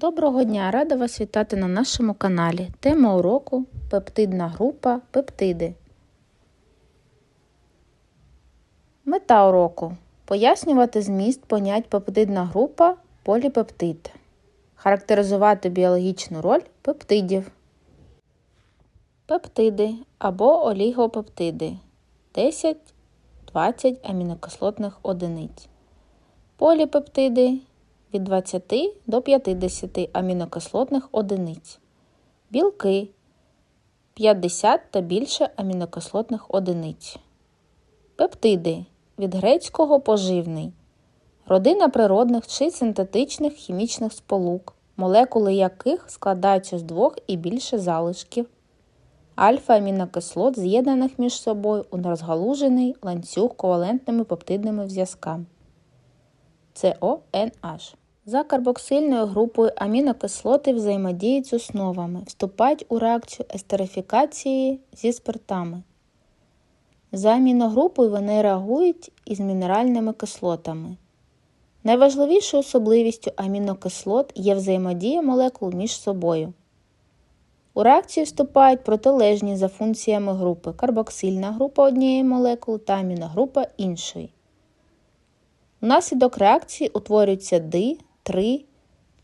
Доброго дня! Рада вас вітати на нашому каналі. Тема уроку пептидна група пептиди. Мета уроку пояснювати зміст понять пептидна група поліпептид, характеризувати біологічну роль пептидів, пептиди або олігопептиди 10-20 амінокислотних одиниць, поліпептиди від 20 до 50 амінокислотних одиниць, білки 50 та більше амінокислотних одиниць, пептиди від грецького поживний, родина природних чи синтетичних хімічних сполук, молекули яких складаються з двох і більше залишків, альфа-амінокислот, з'єднаних між собою у розгалужений ланцюг ковалентними пептидними зв'язками. CONH. За карбоксильною групою амінокислоти взаємодіють з основами, вступають у реакцію естерифікації зі спиртами. За аміногрупою вони реагують із мінеральними кислотами. Найважливішою особливістю амінокислот є взаємодія молекул між собою. У реакцію вступають протилежні за функціями групи карбоксильна група однієї молекули та аміногрупа іншої. Внаслідок реакції утворюються ди, три,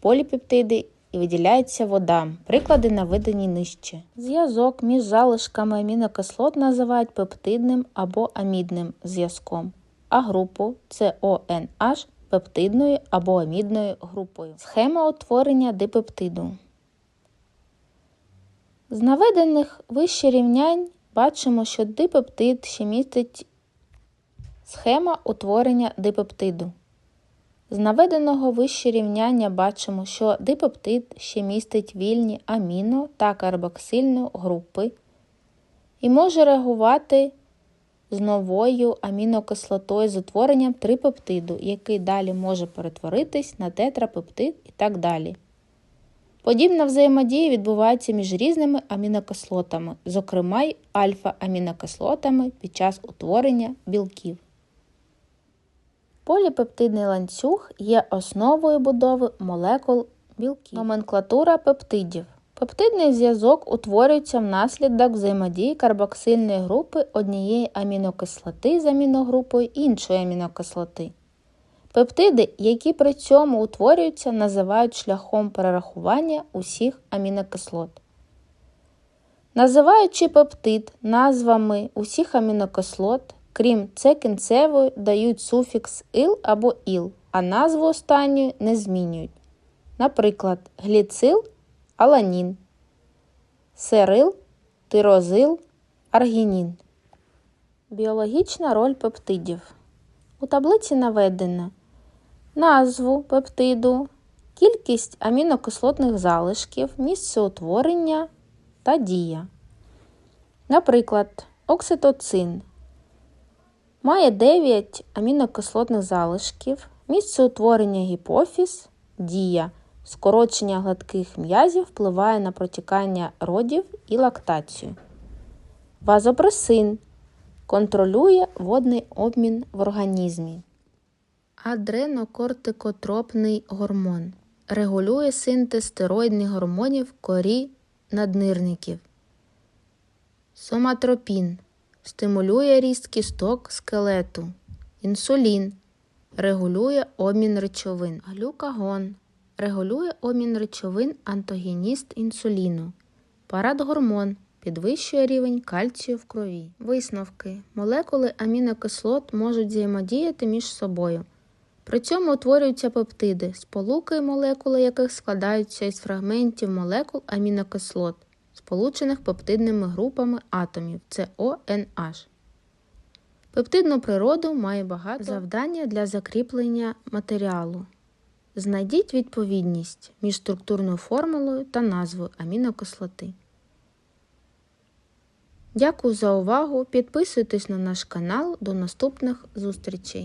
поліпептиди і виділяється вода. Приклади наведені нижче. Зв'язок між залишками амінокислот називають пептидним або амідним зв'язком, а групу CONH пептидною або амідною групою. Схема утворення дипептиду. З наведених вище рівнянь бачимо, що дипептид ще містить Схема утворення дипептиду. З наведеного вище рівняння бачимо, що дипептид ще містить вільні аміно та карбоксильну групи і може реагувати з новою амінокислотою з утворенням трипептиду, який далі може перетворитись на тетрапептид і так далі. Подібна взаємодія відбувається між різними амінокислотами, зокрема й альфа-амінокислотами під час утворення білків. Поліпептидний ланцюг є основою будови молекул білків. Номенклатура пептидів. Пептидний зв'язок утворюється внаслідок взаємодії карбоксильної групи однієї амінокислоти з аміногрупою іншої амінокислоти. Пептиди, які при цьому утворюються, називають шляхом перерахування усіх амінокислот. Називаючи пептид назвами усіх амінокислот, Крім це кінцевої дають суфікс ил або іл, а назву останньої не змінюють. Наприклад, гліцил аланін, серил, тирозил, аргінін. Біологічна роль пептидів. У таблиці наведено назву пептиду, кількість амінокислотних залишків, місце утворення та дія. Наприклад, окситоцин Має 9 амінокислотних залишків, місце утворення гіпофіз, дія, скорочення гладких м'язів впливає на протікання родів і лактацію. Вазопресин контролює водний обмін в організмі. Адренокортикотропний гормон регулює синтез стероїдних гормонів корі наднирників. Соматропін стимулює ріст кісток скелету, інсулін, регулює обмін речовин, глюкагон, регулює обмін речовин антогеніст інсуліну, парадгормон підвищує рівень кальцію в крові. Висновки. Молекули амінокислот можуть взаємодіяти між собою. При цьому утворюються пептиди, сполуки молекули яких складаються із фрагментів молекул амінокислот сполучених пептидними групами атомів CONH. Пептидну природу має багато завдання для закріплення матеріалу. Знайдіть відповідність між структурною формулою та назвою амінокислоти. Дякую за увагу! Підписуйтесь на наш канал. До наступних зустрічей!